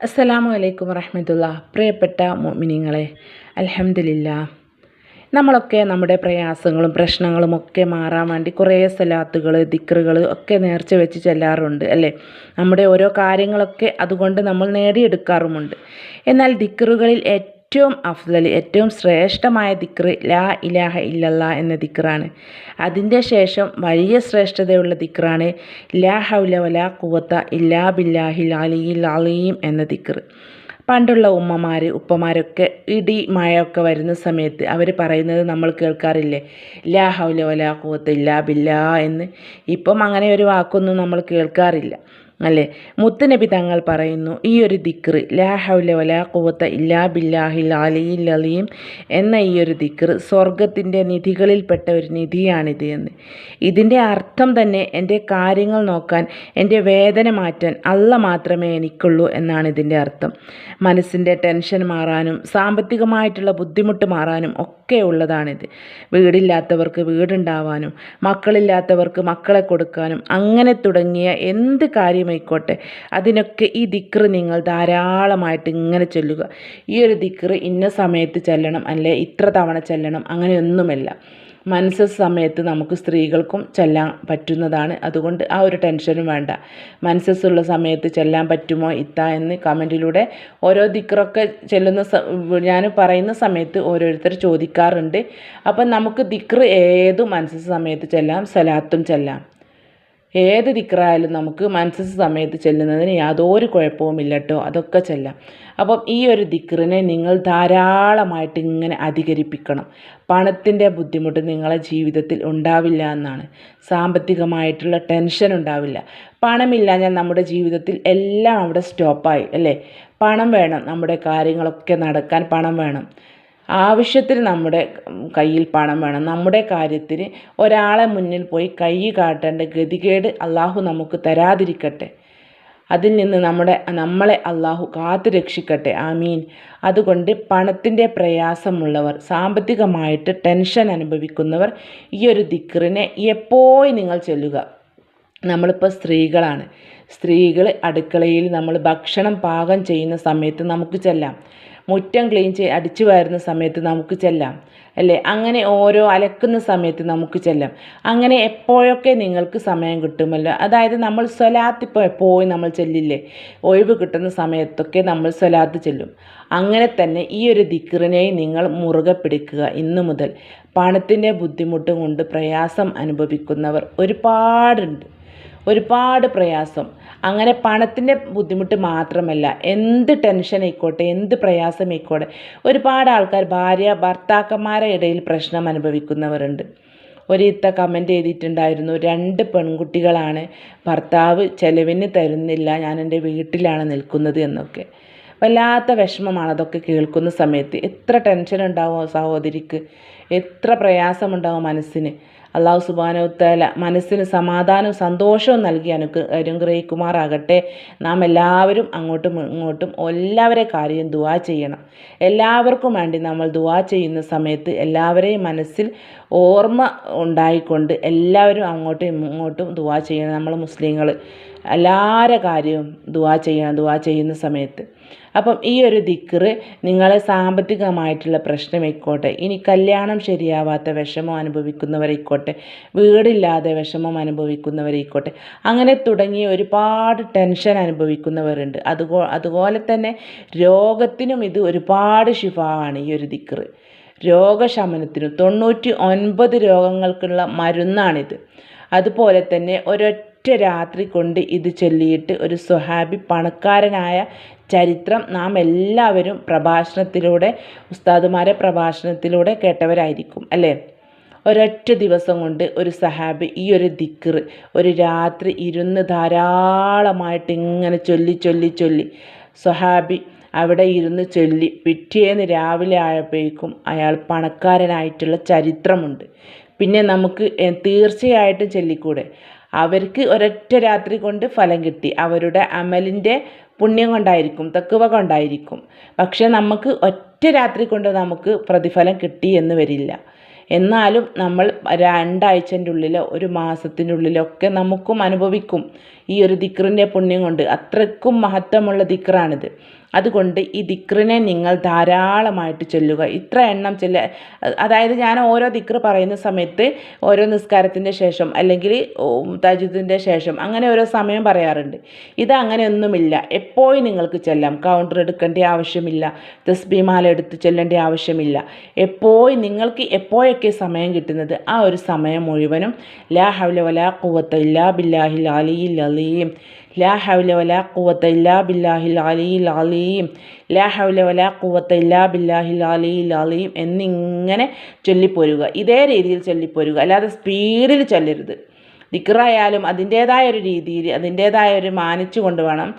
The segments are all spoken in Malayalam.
അസ്സലാമു അലൈക്കും വറഹമത്തുള്ള. പ്രിയപ്പെട്ട മോമിനിങ്ങളെ അലഹമില്ല നമ്മളൊക്കെ നമ്മുടെ പ്രയാസങ്ങളും പ്രശ്നങ്ങളും ഒക്കെ മാറാൻ വേണ്ടി കുറേ സലാത്തുകൾ ദിക്റുകൾ ഒക്കെ നേർച്ച വെച്ച് ചെല്ലാറുണ്ട് അല്ലേ? നമ്മുടെ ഓരോ കാര്യങ്ങളൊക്കെ അതുകൊണ്ട് നമ്മൾ നേടിയെടുക്കാറുമുണ്ട്. എന്നാൽ ദിക്റുകളിൽ ഏറ്റവും അഫ്ദൽ ഏറ്റവും ശ്രേഷ്ഠമായ ദിക്റ് ലാ ഇലാഹ ഇല്ലല്ല എന്ന ദിക്റാണ്. അതിന്റെ ശേഷം വലിയ ശ്രേഷ്ഠതയുള്ള ദിക്റാണ് ലാ ഹൗല വലാ കുവത്ത ഇല്ലാ ബില്ലാഹി അലിയിൽ അലീം എന്ന ദിക്ർ പണ്ടുള്ള ഉമ്മമാർ ഉപ്പമാരൊക്കെ ഇടി മഴയൊക്കെ വരുന്ന സമയത്ത് അവർ പറയുന്നത് നമ്മൾ കേൾക്കാറില്ലേ? ലാ ഹൗല വലാ കുവത്ത ഇല്ലാ ബില്ലാ എന്ന്. ഇപ്പം അങ്ങനെ ഒരു വാക്കൊന്നും നമ്മൾ കേൾക്കാറില്ല. അല്ലേ? മുത്തുനബി തങ്ങൾ പറയുന്നു ഈ ഒരു ദിക്റ് ലാ ഹൗല വലാ കുവത്ത ഇല്ലാ ബില്ലാഹിൽ അലിയിൽ അലിയും എന്ന ഈ ഒരു ദിക്റ് സ്വർഗത്തിന്റെ നിധികളിൽപ്പെട്ട ഒരു നിധിയാണിത് എന്ന്. ഇതിന്റെ അർത്ഥം തന്നെ എന്റെ കാര്യങ്ങൾ നോക്കാൻ എന്റെ വേദന മാറ്റാൻ അല്ല മാത്രമേ എനിക്കുള്ളൂ എന്നാണ് ഇതിന്റെ അർത്ഥം. മനസ്സിന്റെ ടെൻഷൻ മാറാനും സാമ്പത്തികമായിട്ടുള്ള ബുദ്ധിമുട്ട് മാറാനും ഒക്കെ ഉള്ളതാണിത്. വീടില്ലാത്തവർക്ക് വീടുണ്ടാവാനും മക്കളില്ലാത്തവർക്ക് മക്കളെ കൊടുക്കാനും അങ്ങനെ തുടങ്ങിയ എന്ത് കാര്യമായിക്കോട്ടെ അതിനൊക്കെ ഈ ദിക്റ് നിങ്ങൾ ധാരാളമായിട്ട് ഇങ്ങനെ ചൊല്ലുക. ഈ ഒരു ദിക്റ് ഇന്ന സമയത്ത് ചെല്ലണം അല്ലെ ഇത്ര തവണ ചെല്ലണം അങ്ങനെയൊന്നുമല്ല. മനസ്സ് സമയത്ത് നമുക്ക് സ്ത്രീകൾക്കും ചെല്ലാൻ പറ്റുന്നതാണ്. അതുകൊണ്ട് ആ ഒരു ടെൻഷനും വേണ്ട. മനസ്സുള്ള സമയത്ത് ചെല്ലാൻ പറ്റുമോ ഇത്ത എന്ന് കമന്റിലൂടെ ഓരോ ദിക്റൊക്കെ ചെല്ലുന്ന ഞാൻ പറയുന്ന സമയത്ത് ഓരോരുത്തർ ചോദിക്കാറുണ്ട്. അപ്പം നമുക്ക് ദിക്ർ ഏതു മനസ്സ് സമയത്ത് ചെല്ലാം സലാത്തും ചെല്ലാം. ഏത് ദിക്റായാലും നമുക്ക് മനസ്സ് സമയത്ത് ചെല്ലുന്നതിന് യാതൊരു കുഴപ്പവുമില്ല കേട്ടോ അതൊക്കെ ചെല്ലാം. അപ്പം ഈ ഒരു ദിക്റിനെ നിങ്ങൾ ധാരാളമായിട്ട് ഇങ്ങനെ അധികരിപ്പിക്കണം. പണത്തിന്റെ ബുദ്ധിമുട്ട് നിങ്ങളെ ജീവിതത്തിൽ ഉണ്ടാവില്ല എന്നാണ്. സാമ്പത്തികമായിട്ടുള്ള ടെൻഷൻ ഉണ്ടാവില്ല. പണമില്ലാഞ്ഞാൽ നമ്മുടെ ജീവിതത്തിൽ എല്ലാം അവിടെ സ്റ്റോപ്പായി അല്ലേ? പണം വേണം നമ്മുടെ കാര്യങ്ങളൊക്കെ നടക്കാൻ പണം വേണം. ആവശ്യത്തിന് നമ്മുടെ കയ്യിൽ പണം വേണം. നമ്മുടെ കാര്യത്തിന് ഒരാളെ മുന്നിൽ പോയി കൈ കാട്ടേണ്ട ഗതികേട് അള്ളാഹു നമുക്ക് തരാതിരിക്കട്ടെ. അതിൽ നിന്ന് നമ്മുടെ നമ്മളെ അള്ളാഹു കാത്തു രക്ഷിക്കട്ടെ. ആമീൻ. അതുകൊണ്ട് പണത്തിന്റെ പ്രയാസമുള്ളവർ സാമ്പത്തികമായിട്ട് ടെൻഷൻ അനുഭവിക്കുന്നവർ ഈ ഒരു ദിക്റിനെ എപ്പോഴും നിങ്ങൾ ചൊല്ലുക. നമ്മളിപ്പോൾ സ്ത്രീകളാണ്. സ്ത്രീകൾ അടുക്കളയിൽ നമ്മൾ ഭക്ഷണം പാകം ചെയ്യുന്ന സമയത്ത് നമുക്ക് ചെല്ലാം. മുറ്റം ക്ലീൻ ചെയ്ത് അടിച്ചു വാരുന്ന സമയത്ത് നമുക്ക് ചെല്ലാം. അല്ലേ? അങ്ങനെ ഓരോ അലക്കുന്ന സമയത്ത് നമുക്ക് ചെല്ലാം. അങ്ങനെ എപ്പോഴൊക്കെ നിങ്ങൾക്ക് സമയം കിട്ടുമല്ലോ? അതായത് നമ്മൾ സ്വലാത്ത് ഇപ്പോൾ എപ്പോഴും നമ്മൾ ചെല്ലില്ലേ? ഒഴിവ് കിട്ടുന്ന സമയത്തൊക്കെ നമ്മൾ സ്വലാത്ത് ചെല്ലും. അങ്ങനെ തന്നെ ഈ ഒരു ദിക്റിനെ നിങ്ങൾ മുറുകെ പിടിക്കുക ഇന്നു മുതൽ. പണത്തിന്റെ ബുദ്ധിമുട്ട് കൊണ്ട് പ്രയാസം അനുഭവിക്കുന്നവർ ഒരുപാടുണ്ട്. ഒരുപാട് പ്രയാസം. അങ്ങനെ പണത്തിന്റെ ബുദ്ധിമുട്ട് മാത്രമല്ല എന്ത് ടെൻഷൻ ആയിക്കോട്ടെ എന്ത് പ്രയാസം ആയിക്കോട്ടെ ഒരുപാട് ആൾക്കാർ ഭാര്യ ഭർത്താക്കന്മാരുടെ ഇടയിൽ പ്രശ്നം അനുഭവിക്കുന്നവരുണ്ട്. ഒരിത്ത കമന്റ് ചെയ്തിട്ടുണ്ടായിരുന്നു രണ്ട് പെൺകുട്ടികളാണ് ഭർത്താവ് ചെലവിന് തരുന്നില്ല ഞാൻ എന്റെ വീട്ടിലാണ് നിൽക്കുന്നത് എന്നൊക്കെ. വല്ലാത്ത വിഷമമാണ് അതൊക്കെ കേൾക്കുന്ന സമയത്ത്. എത്ര ടെൻഷൻ ഉണ്ടാവും സഹോദരിക്ക്. എത്ര പ്രയാസമുണ്ടാവും മനസ്സിന്. അള്ളാഹു സുബാനോത്തല മനസ്സിന് സമാധാനവും സന്തോഷവും നൽകി അനുക്ക് അനുഗ്രഹിക്കുമാറാകട്ടെ. നാം എല്ലാവരും അങ്ങോട്ടും ഇങ്ങോട്ടും എല്ലാവരെ കാര്യം ദുവാ ചെയ്യണം. എല്ലാവർക്കും വേണ്ടി നമ്മൾ ദുവാ ചെയ്യുന്ന സമയത്ത് എല്ലാവരെയും മനസ്സിൽ ഓർമ്മ ഉണ്ടായിക്കൊണ്ട് എല്ലാവരും അങ്ങോട്ടും ഇങ്ങോട്ടും ദുവാ ചെയ്യണം. നമ്മൾ മുസ്ലിങ്ങൾ എല്ലാവരുടെ കാര്യവും ദുവാ ചെയ്യണം ദുവാ ചെയ്യുന്ന സമയത്ത്. അപ്പം ഈ ഒരു ദിക്കറ് നിങ്ങളെ സാമ്പത്തികമായിട്ടുള്ള പ്രശ്നമായിക്കോട്ടെ ഇനി കല്യാണം ശരിയാവാത്ത വിഷമം അനുഭവിക്കുന്നവരായിക്കോട്ടെ വീടില്ലാതെ വിഷമം അനുഭവിക്കുന്നവരായിക്കോട്ടെ അങ്ങനെ തുടങ്ങി ഒരുപാട് ടെൻഷൻ അനുഭവിക്കുന്നവരുണ്ട്. അതുപോ അതുപോലെ തന്നെ രോഗത്തിനും ഇത് ഒരുപാട് ശിഫാണ് ഈ ഒരു ദിക്റ്. രോഗശമനത്തിനും തൊണ്ണൂറ്റി ഒൻപത് രോഗങ്ങൾക്കുള്ള മരുന്നാണിത്. അതുപോലെ തന്നെ ഒരൊറ്റ രാത്രി കൊണ്ട് ഇത് ചൊല്ലിയിട്ട് ഒരു സ്വഹാബി പണക്കാരനായ ചരിത്രം നാം എല്ലാവരും പ്രഭാഷണത്തിലൂടെ ഉസ്താദുമാരെ പ്രഭാഷണത്തിലൂടെ കേട്ടവരായിരിക്കും അല്ലേ? ഒരൊറ്റ ദിവസം കൊണ്ട് ഒരു സഹാബി ഈ ഒരു ദിക്റ് ഒരു രാത്രി ഇരുന്ന് ധാരാളമായിട്ട് ഇങ്ങനെ ചൊല്ലി ചൊല്ലി ചൊല്ലി. സ്വഹാബി അവിടെ ഇരുന്ന് ചൊല്ലി പിറ്റേന്ന് രാവിലെ ആയപ്പോഴേക്കും അയാൾ പണക്കാരനായിട്ടുള്ള ചരിത്രമുണ്ട്. പിന്നെ നമുക്ക് തീർച്ചയായിട്ടും ചൊല്ലിക്കൂടെ? അവർക്ക് ഒരൊറ്റ രാത്രി കൊണ്ട് ഫലം കിട്ടി. അവരുടെ അമലിന്റെ പുണ്യം കൊണ്ടായിരിക്കും തക്കുവ കൊണ്ടായിരിക്കും. പക്ഷെ നമുക്ക് ഒറ്റ രാത്രി കൊണ്ട് നമുക്ക് പ്രതിഫലം കിട്ടി എന്ന് വരില്ല. എന്നാലും നമ്മൾ രണ്ടാഴ്ചന്റെ ഉള്ളിലോ ഒരു മാസത്തിന്റെ ഉള്ളിലോ ഒക്കെ നമുക്കും അനുഭവിക്കും ഈ ഒരു ദിക്റിന്റെ പുണ്യം കൊണ്ട്. അത്രയ്ക്കും മഹത്വമുള്ള ദിക്റാണിത്. അതുകൊണ്ട് ഈ ദിക്റിനെ നിങ്ങൾ ധാരാളമായിട്ട് ചൊല്ലുക. ഇത്ര എണ്ണം ചൊല്ല അതായത് ഞാൻ ഓരോ ദിക്ർ പറയുന്ന സമയത്ത് ഓരോ നിസ്കാരത്തിന്റെ ശേഷം അല്ലെങ്കിൽ തജുദിന്റെ ശേഷം അങ്ങനെ ഓരോ സമയം പറയാറുണ്ട്. ഇത് അങ്ങനെയൊന്നുമില്ല. എപ്പോഴും നിങ്ങൾക്ക് ചെല്ലാം. കൗണ്ടർ എടുക്കേണ്ട ആവശ്യമില്ല. തസ്ബിമാല എടുത്ത് ചെല്ലേണ്ട ആവശ്യമില്ല. എപ്പോഴും നിങ്ങൾക്ക് എപ്പോഴൊക്കെ സമയം കിട്ടുന്നത് ആ ഒരു സമയം മുഴുവനും ലാ ഹൗല വലാ ഖുവത്ത ഇല്ലാ ബില്ലാഹിൽ അലിയിൽ അലീം. ലാ ഹൗല വലാ ഖുവത്ത ഇല്ലാ ബില്ലാഹിൽ അലിയിൽ അലീം. ലാ ഹൗല വലാ ഖുവത്ത ഇല്ലാ ബില്ലാഹിൽ അലിയിൽ അലീം എന്നിങ്ങനെ ചൊല്ലിപ്പോരുക. ഇതേ രീതിയിൽ ചൊല്ലിപ്പോരുക. അല്ലാതെ സ്പീഡിൽ ചൊല്ലരുത്. ദിക്റായാലും അതിന്റേതായ ഒരു രീതിയിൽ അതിന്റേതായ ഒരു മാനിച്ചു കൊണ്ട് വേണം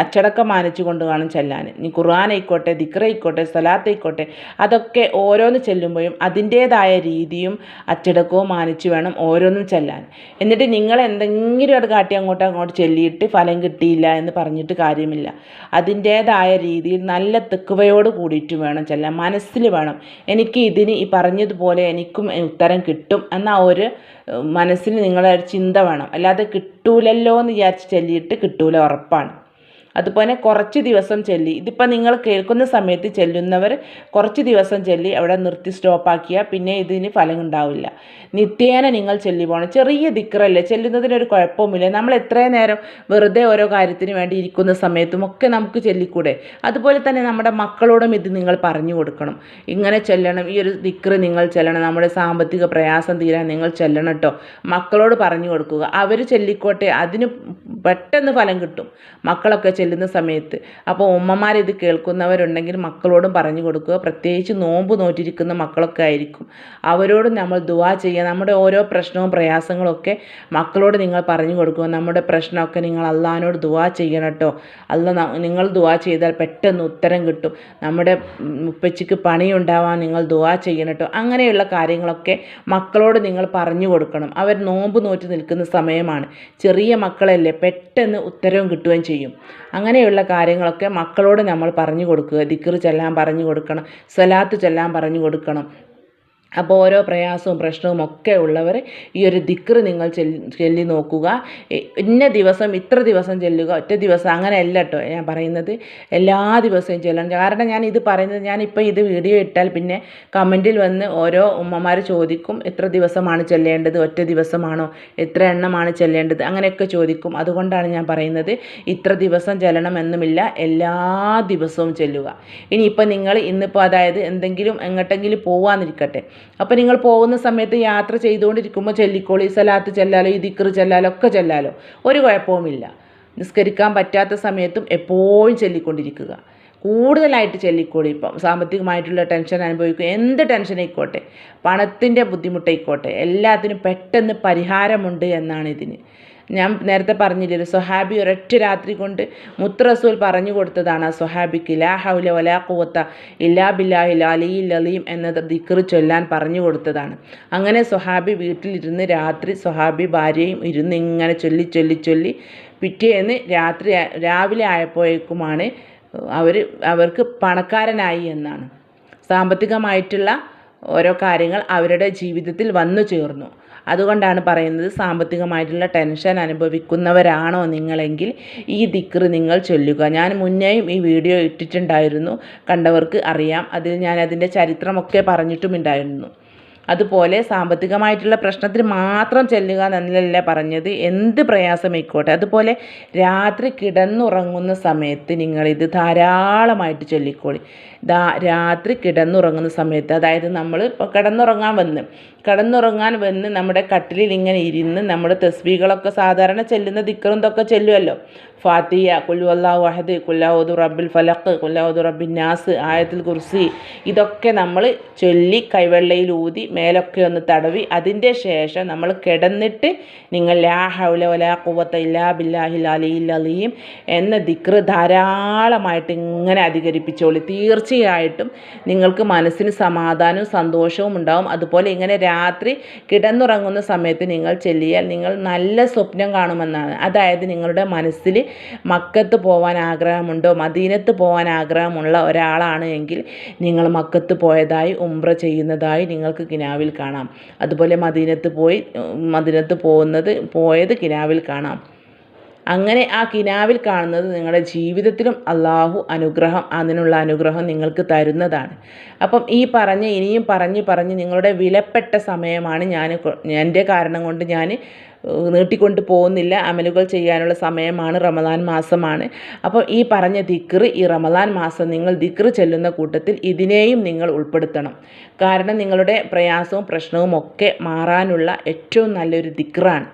അച്ചടക്കം മാനിച്ചു കൊണ്ട് കാണും ചെല്ലാൻ. ഇനി ഖുർആാനായിക്കോട്ടെ ദിക്റയിക്കോട്ടെ സ്ഥലാത്തായിക്കോട്ടെ അതൊക്കെ ഓരോന്ന് ചെല്ലുമ്പോഴും അതിന്റേതായ രീതിയും അച്ചടക്കവും മാനിച്ച് വേണം ഓരോന്നും ചെല്ലാൻ. എന്നിട്ട് നിങ്ങൾ എന്തെങ്കിലും അത് കാട്ടി അങ്ങോട്ട് അങ്ങോട്ട് ചെല്ലിയിട്ട് ഫലം കിട്ടിയില്ല എന്ന് പറഞ്ഞിട്ട് കാര്യമില്ല. അതിന്റേതായ രീതിയിൽ നല്ല തെക്കുവയോട് കൂടിയിട്ട് വേണം ചെല്ലാൻ. മനസ്സിൽ വേണം എനിക്ക് ഇതിന് ഈ പറഞ്ഞതുപോലെ എനിക്കും ഉത്തരം കിട്ടും എന്ന ഒരു മനസ്സിൽ നിങ്ങളെ ഒരു ചിന്ത വേണം. അല്ലാതെ കിട്ടൂലല്ലോ എന്ന് വിചാരിച്ച് ചെല്ലിയിട്ട് കിട്ടൂല ഉറപ്പാണ്. അതുപോലെ കുറച്ച് ദിവസം ചെല്ലി. ഇതിപ്പോൾ നിങ്ങൾ കേൾക്കുന്ന സമയത്ത് ചെല്ലുന്നവർ കുറച്ച് ദിവസം ചെല്ലി അവിടെ നിർത്തി സ്റ്റോപ്പാക്കിയാൽ പിന്നെ ഇതിന് ഫലം ഉണ്ടാവില്ല. നിത്യേന നിങ്ങൾ ചെല്ലി പോകണം ചെറിയ ദിക്കറല്ലേ ചെല്ലുന്നതിനൊരു കുഴപ്പവുമില്ല. നമ്മൾ എത്രയും നേരം വെറുതെ ഓരോ കാര്യത്തിന് വേണ്ടി ഇരിക്കുന്ന സമയത്തും ഒക്കെ നമുക്ക് ചെല്ലിക്കൂടെ? അതുപോലെ തന്നെ നമ്മുടെ മക്കളോടും ഇത് നിങ്ങൾ പറഞ്ഞു കൊടുക്കണം. ഇങ്ങനെ ചെല്ലണം. ഈ ഒരു ദിക്കറ് നിങ്ങൾ ചെല്ലണം. നമ്മുടെ സാമ്പത്തിക പ്രയാസം തീരാൻ നിങ്ങൾ ചെല്ലണം കേട്ടോ മക്കളോട് പറഞ്ഞു കൊടുക്കുക. അവർ ചെല്ലിക്കോട്ടെ അതിന് പെട്ടെന്ന് ഫലം കിട്ടും. മക്കളൊക്കെ ചെല്ലുന്ന സമയത്ത്. അപ്പോൾ ഉമ്മമാർ ഇത് കേൾക്കുന്നവരുണ്ടെങ്കിൽ മക്കളോടും പറഞ്ഞു കൊടുക്കുക. പ്രത്യേകിച്ച് നോമ്പ് നോറ്റിരിക്കുന്ന മക്കളൊക്കെ ആയിരിക്കും. അവരോടും നമ്മൾ ദുവാ ചെയ്യുക. നമ്മുടെ ഓരോ പ്രശ്നവും പ്രയാസങ്ങളൊക്കെ മക്കളോട് നിങ്ങൾ പറഞ്ഞു കൊടുക്കുക. നമ്മുടെ പ്രശ്നമൊക്കെ നിങ്ങൾ അള്ളഹാനോട് ദുവാ ചെയ്യണം കേട്ടോ. അല്ല നിങ്ങൾ ദുവാ ചെയ്താൽ പെട്ടെന്ന് ഉത്തരം കിട്ടും. നമ്മുടെ ഉപ്പച്ചിക്ക് പണിയുണ്ടാവാൻ നിങ്ങൾ ദുവാ ചെയ്യണം കേട്ടോ. അങ്ങനെയുള്ള കാര്യങ്ങളൊക്കെ മക്കളോട് നിങ്ങൾ പറഞ്ഞു കൊടുക്കണം. അവർ നോമ്പ് നോറ്റ് നിൽക്കുന്ന സമയമാണ്. ചെറിയ മക്കളല്ലേ പെട്ടെന്ന് ഉത്തരവും കിട്ടുകയും ചെയ്യും. അങ്ങനെയുള്ള കാര്യങ്ങളൊക്കെ മക്കളോട് നമ്മൾ പറഞ്ഞു കൊടുക്കുക. ദിക്കർ ചൊല്ലാൻ പറഞ്ഞു കൊടുക്കണം. സ്വലാത്ത് ചൊല്ലാൻ പറഞ്ഞു കൊടുക്കണം. അപ്പോൾ ഓരോ പ്രയാസവും പ്രശ്നവും ഒക്കെ ഉള്ളവർ ഈ ഒരു ദിക്റ് നിങ്ങൾ ചൊല്ലി നോക്കുക. ഇന്ന ദിവസം ഇത്ര ദിവസം ചെല്ലുക ഒറ്റ ദിവസം അങ്ങനെയല്ല കേട്ടോ ഞാൻ പറയുന്നത്. എല്ലാ ദിവസവും ചെല്ലണം. കാരണം ഞാൻ ഇത് പറയുന്നത് ഞാനിപ്പോൾ ഇത് വീഡിയോ ഇട്ടാൽ പിന്നെ കമന്റിൽ വന്ന് ഓരോ ഉമ്മമാർ ചോദിക്കും എത്ര ദിവസമാണ് ചെല്ലേണ്ടത് ഒറ്റ ദിവസമാണോ എത്ര എണ്ണമാണ് ചെല്ലേണ്ടത് അങ്ങനെയൊക്കെ ചോദിക്കും. അതുകൊണ്ടാണ് ഞാൻ പറയുന്നത് ഇത്ര ദിവസം ചെല്ലണമെന്നുമില്ല എല്ലാ ദിവസവും ചെല്ലുക. ഇനിയിപ്പോൾ നിങ്ങൾ ഇന്നിപ്പോൾ അതായത് എന്തെങ്കിലും എങ്ങോട്ടെങ്കിലും പോവാന്നിരിക്കട്ടെ അപ്പോൾ നിങ്ങൾ പോകുന്ന സമയത്ത് യാത്ര ചെയ്തുകൊണ്ടിരിക്കുമ്പോൾ ചെല്ലിക്കോളി സലാത്ത് ചെല്ലാലോ ദിക്റ് ചെല്ലാലോ ഒക്കെ ചെല്ലാലോ. ഒരു കുഴപ്പവുമില്ല. നിസ്കരിക്കാൻ പറ്റാത്ത സമയത്തും എപ്പോഴും ചൊല്ലിക്കൊണ്ടിരിക്കുക. കൂടുതലായിട്ട് ചൊല്ലിക്കോളി ഇപ്പം സാമ്പത്തികമായിട്ടുള്ള ടെൻഷൻ അനുഭവിക്കുക എന്ത് ടെൻഷൻ ആയിക്കോട്ടെ പണത്തിന്റെ ബുദ്ധിമുട്ടായിക്കോട്ടെ എല്ലാത്തിനും പെട്ടെന്ന് പരിഹാരമുണ്ട് എന്നാണ് ഇതിന്. ഞാൻ നേരത്തെ പറഞ്ഞില്ലേ സ്വഹാബി ഒരൊറ്റ രാത്രി കൊണ്ട് മുത്ത് റസൂൽ പറഞ്ഞു കൊടുത്തതാണ് ആ സ്വഹാബിക്ക്. ലാ ഹൗല വലാ കൂവത്ത ഇല്ലാ ബില്ലാഹി അലിയിൽ ലലീം എന്നത് ദിക്റ് ചൊല്ലാൻ പറഞ്ഞു കൊടുത്തതാണ്. അങ്ങനെ സ്വഹാബി വീട്ടിലിരുന്ന് രാത്രി സ്വഹാബി ഭാര്യയും ഇരുന്ന് ഇങ്ങനെ ചൊല്ലി ചൊല്ലി ചൊല്ലി പിറ്റേന്ന് രാത്രി രാവിലെ ആയപ്പോഴേക്കുമാണ് അവർ അവർക്ക് പണക്കാരനായി എന്നാണ്. സാമ്പത്തികമായിട്ടുള്ള ഓരോ കാര്യങ്ങൾ അവരുടെ ജീവിതത്തിൽ വന്നു ചേർന്നു. അതുകൊണ്ടാണ് പറയുന്നത് സാമ്പത്തികമായിട്ടുള്ള ടെൻഷൻ അനുഭവിക്കുന്നവരാണോ നിങ്ങളെങ്കിൽ ഈ ദിക്റ് നിങ്ങൾ ചൊല്ലുക. ഞാൻ മുന്നേയും ഈ വീഡിയോ ഇട്ടിട്ടുണ്ടായിരുന്നു. കണ്ടവർക്ക് അറിയാം. അതിൽ ഞാൻ അതിന്റെ ചരിത്രമൊക്കെ പറഞ്ഞിട്ടുമുണ്ടായിരുന്നു അതുപോലെ സാമ്പത്തികമായിട്ടുള്ള പ്രശ്നത്തിന് മാത്രം ചെല്ലുക എന്നല്ല പറഞ്ഞത്. എന്ത് പ്രയാസമായിക്കോട്ടെ. അതുപോലെ രാത്രി കിടന്നുറങ്ങുന്ന സമയത്ത് നിങ്ങളിത് ധാരാളമായിട്ട് ചൊല്ലിക്കോളി. ദാ രാത്രി കിടന്നുറങ്ങുന്ന സമയത്ത് അതായത് നമ്മൾ ഇപ്പോൾ കിടന്നുറങ്ങാൻ വന്ന് കിടന്നുറങ്ങാൻ വന്ന് നമ്മുടെ കട്ടിലിൽ ഇങ്ങനെ ഇരുന്ന് നമ്മുടെ തസ്ബീകളൊക്കെ സാധാരണ ചെല്ലുന്ന ദിക്കറും ഇതൊക്കെ ചെല്ലുമല്ലോ ഫാത്തിയ കുല്ലുവല്ലാഹു അഹദ് കുല്ലാവുദു റബ്ബിൽ ഫലക്ക് കുല്ലാവുദു റബ്ബിൻ നാസ് ആയത്തിൽ കുർസി. ഇതൊക്കെ നമ്മൾ ചൊല്ലി കൈവെള്ളയിൽ ഊതി മേലൊക്കെ ഒന്ന് തടവി അതിന്റെ ശേഷം നമ്മൾ കിടന്നിട്ട് നിങ്ങൾ ലാ ഹൗല വലാ കുവത്ത ഇല്ലാ ബില്ലാഹി അലിയിൽ അലിയും എന്ന ദിക്ർ ധാരാളമായിട്ട് ഇങ്ങനെ അധികരിപ്പിച്ചോളി. തീർച്ചയായിട്ടും നിങ്ങൾക്ക് മനസ്സിന് സമാധാനവും സന്തോഷവും ഉണ്ടാവും. അതുപോലെ ഇങ്ങനെ രാത്രി കിടന്നുറങ്ങുന്ന സമയത്ത് നിങ്ങൾ ചെല്ലിയാൽ നിങ്ങൾ നല്ല സ്വപ്നം കാണുമെന്നാണ്. അതായത് നിങ്ങളുടെ മനസ്സിൽ മക്കത്ത് പോകാൻ ആഗ്രഹമുണ്ടോ? മദീനത്ത് പോകാൻ ആഗ്രഹമുള്ള ഒരാളാണ് എങ്കിൽ നിങ്ങൾ മക്കത്ത് പോയതായി ഉംറ ചെയ്യുന്നതായി നിങ്ങൾക്ക് കിനാവിൽ കാണാം. അതുപോലെ മദീനത്ത് പോയി മദീനത്ത് പോകുന്നത് പോയത് കിനാവിൽ കാണാം. അങ്ങനെ ആ കിനാവിൽ കാണുന്നത് നിങ്ങളുടെ ജീവിതത്തിലും അള്ളാഹു അനുഗ്രഹം അതിനുള്ള അനുഗ്രഹം നിങ്ങൾക്ക് തരുന്നതാണ്. അപ്പം ഈ പറഞ്ഞ് ഇനിയും പറഞ്ഞ് പറഞ്ഞ് നിങ്ങളുടെ വിലപ്പെട്ട സമയമാണ് ഞാൻ എന്റെ കാരണം കൊണ്ട് ഞാൻ നീട്ടിക്കൊണ്ട് പോകുന്നില്ല. അമലുകൾ ചെയ്യാനുള്ള സമയമാണ്. റമദാൻ മാസമാണ്. അപ്പോൾ ഈ പറഞ്ഞ ദിക്റ് ഈ റമദാൻ മാസം നിങ്ങൾ ദിക്റ് ചെല്ലുന്ന കൂട്ടത്തിൽ ഇതിനെയും നിങ്ങൾ ഉൾപ്പെടുത്തണം. കാരണം നിങ്ങളുടെ പ്രയാസവും പ്രശ്നവും ഒക്കെ മാറാനുള്ള ഏറ്റവും നല്ലൊരു ദിക്റാണ്.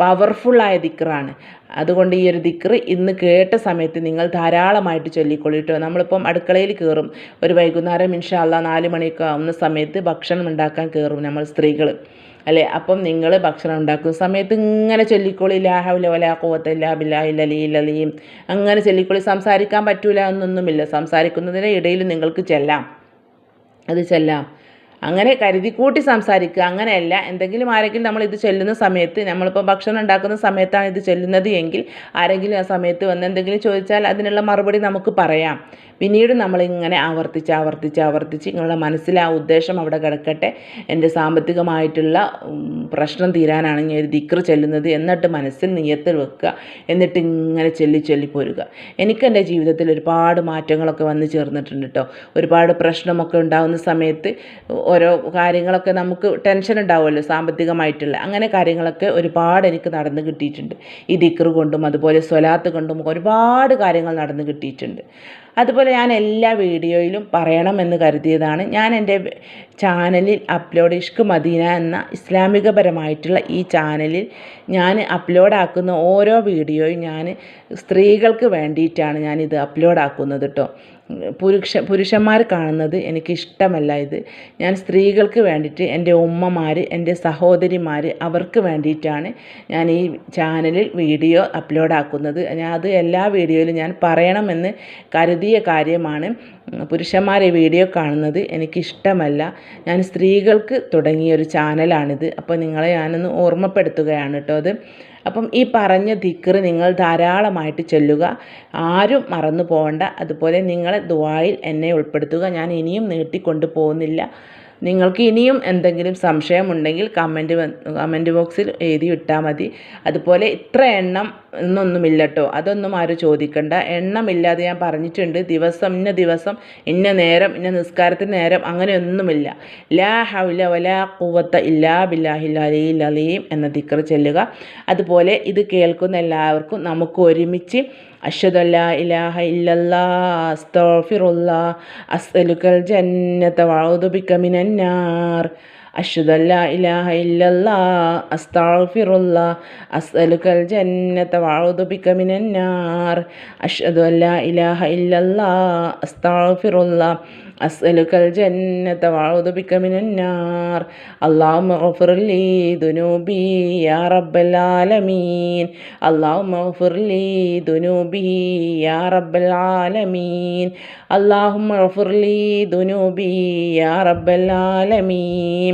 പവർഫുള്ളായ ദിക്റാണ്. അതുകൊണ്ട് ഈ ഒരു ദിക്റ് ഇന്ന് കേട്ട സമയത്ത് നിങ്ങൾ ധാരാളമായിട്ട് ചൊല്ലിക്കൊള്ളിട്ടോ നമ്മളിപ്പം അടുക്കളയിൽ കയറും ഒരു വൈകുന്നേരം ഇൻഷാല്ല നാല് മണിയൊക്കെ ആവുന്ന സമയത്ത് ഭക്ഷണം ഉണ്ടാക്കാൻ കയറും നമ്മൾ സ്ത്രീകൾ അല്ലേ? അപ്പം നിങ്ങൾ ഭക്ഷണം ഉണ്ടാക്കുന്ന സമയത്ത് ഇങ്ങനെ ചൊല്ലിക്കോളി ലാഹുല വലാ കൂവത്തില്ല ബില്ലാഹില്ലലീലലീം അങ്ങനെ ചൊല്ലിക്കൊളി സംസാരിക്കാൻ പറ്റൂല എന്നൊന്നുമില്ല. സംസാരിക്കുന്നതിന് ഇടയിൽ നിങ്ങൾക്ക് ചെല്ലാം. അത് ചെല്ലാം. അങ്ങനെ കരുതിക്കൂട്ടി സംസാരിക്കുക അങ്ങനെയല്ല. എന്തെങ്കിലും ആരെങ്കിലും നമ്മൾ ഇത് ചെല്ലുന്ന സമയത്ത് നമ്മളിപ്പോൾ ഭക്ഷണം ഉണ്ടാക്കുന്ന സമയത്താണ് ഇത് ചെല്ലുന്നത് എങ്കിൽ ആരെങ്കിലും ആ സമയത്ത് വന്ന് എന്തെങ്കിലും ചോദിച്ചാൽ അതിനുള്ള മറുപടി നമുക്ക് പറയാം. പിന്നീട് നമ്മളിങ്ങനെ ആവർത്തിച്ച് ആവർത്തിച്ച് ആവർത്തിച്ച് നിങ്ങളുടെ മനസ്സിൽ ആ ഉദ്ദേശം അവിടെ കിടക്കട്ടെ. എന്റെ സാമ്പത്തികമായിട്ടുള്ള പ്രശ്നം തീരാനാണ് ഞാൻ ഒരു ദിക്ർ ചെല്ലുന്നത് എന്നിട്ട് മനസ്സിൽ നിയത്തിൽ വെക്കുക. എന്നിട്ട് ഇങ്ങനെ ചെല്ലി ചൊല്ലി പോരുക. എനിക്ക് എന്റെ ജീവിതത്തിൽ ഒരുപാട് മാറ്റങ്ങളൊക്കെ വന്നു ചേർന്നിട്ടുണ്ട് കേട്ടോ ഒരുപാട് പ്രശ്നമൊക്കെ ഉണ്ടാകുന്ന സമയത്ത് ഓരോ കാര്യങ്ങളൊക്കെ നമുക്ക് ടെൻഷൻ ഉണ്ടാവുമല്ലോ സാമ്പത്തികമായിട്ടുള്ള. അങ്ങനെ കാര്യങ്ങളൊക്കെ ഒരുപാട് എനിക്ക് നടന്ന് കിട്ടിയിട്ടുണ്ട്. ഈ ദിക്റ് കൊണ്ടും അതുപോലെ സ്വലാത്ത് കൊണ്ടും ഒരുപാട് കാര്യങ്ങൾ നടന്ന് കിട്ടിയിട്ടുണ്ട്. അതുപോലെ ഞാൻ എല്ലാ വീഡിയോയിലും പറയണമെന്ന് കരുതിയതാണ്. ഞാൻ എന്റെ ചാനലിൽ അപ്ലോഡ് ഇഷ്ക് മദീന എന്ന ഇസ്ലാമികപരമായിട്ടുള്ള ഈ ചാനലിൽ ഞാൻ അപ്ലോഡാക്കുന്ന ഓരോ വീഡിയോയും ഞാൻ സ്ത്രീകൾക്ക് വേണ്ടിയിട്ടാണ് ഞാനിത് അപ്ലോഡാക്കുന്നത് കേട്ടോ പുരുഷ പുരുഷന്മാർ കാണുന്നത് എനിക്കിഷ്ടമല്ല ഇത്. ഞാൻ സ്ത്രീകൾക്ക് വേണ്ടിയിട്ട് എന്റെ ഉമ്മമാർ എന്റെ സഹോദരിമാർ അവർക്ക് വേണ്ടിയിട്ടാണ് ഞാൻ ഈ ചാനലിൽ വീഡിയോ അപ്ലോഡാക്കുന്നത് ഞാൻ അത് എല്ലാ വീഡിയോയിലും ഞാൻ പറയണമെന്ന് കരുതിയ കാര്യമാണ്. പുരുഷന്മാരെ വീഡിയോ കാണുന്നത് എനിക്കിഷ്ടമല്ല. ഞാൻ സ്ത്രീകൾക്ക് തുടങ്ങിയ ഒരു ചാനലാണിത്. അപ്പോൾ നിങ്ങളെ ഞാനൊന്ന് ഓർമ്മപ്പെടുത്തുകയാണ് കേട്ടോ അത്. അപ്പം ഈ പറഞ്ഞ ദിക്ർ നിങ്ങൾ ധാരാളമായിട്ട് ചൊല്ലുക. ആരും മറന്നു പോകണ്ട അതുപോലെ നിങ്ങളെ ദുആയിൽ എന്നെ ഉൾപ്പെടുത്തുക. ഞാൻ ഇനിയും നീട്ടിക്കൊണ്ടു പോകുന്നില്ല നിങ്ങൾക്ക് ഇനിയും എന്തെങ്കിലും സംശയമുണ്ടെങ്കിൽ കമന്റ് കമന്റ് ബോക്സിൽ എഴുതി ഇട്ടാൽ മതി. അതുപോലെ ഇത്ര എണ്ണം എന്നൊന്നുമില്ല കേട്ടോ അതൊന്നും ആരും ചോദിക്കണ്ട. എണ്ണമില്ലാതെ ഞാൻ പറഞ്ഞിട്ടുണ്ട്. ദിവസം ഇന്ന ദിവസം ഇന്ന നേരം ഇന്ന നിസ്കാരത്തിന് നേരം അങ്ങനെയൊന്നുമില്ല. ലാ ഹൗല വലാ കൂവത്ത ഇല്ലാ ബില്ലാഹി ബില്ലാഹിൽ അലീം എന്ന ദിക്കർ ചെല്ലുക. അതുപോലെ ഇത് കേൾക്കുന്ന എല്ലാവർക്കും നമുക്ക് ഒരുമിച്ച് അഷ്ഹദു അല്ലാ ഇലാഹ ഇല്ലല്ലാ അസ്തഗ്ഫിറുല്ലാ അസ്അലുക്കൽ ജന്നത വഅഊദു ബിക മിനന്നാർ അഷ്ഹദു അല്ലാ ഇലാഹ ഇല്ലല്ലാ അസ്തഗ്ഫിറുല്ലാ അസ്അലുക്കൽ ജന്നത വഅഊദു ബിക മിനന്നാർ അഷ്ഹദു അല്ലാ ഇലാഹ ഇല്ലല്ലാ അസ്തഗ്ഫിറുല്ലാ أسألك الجنة وأعوذ بك من النار اللهم اغفر لي ذنوبي يا رب العالمين اللهم اغفر لي ذنوبي يا رب العالمين اللهم اغفر لي ذنوبي يا رب العالمين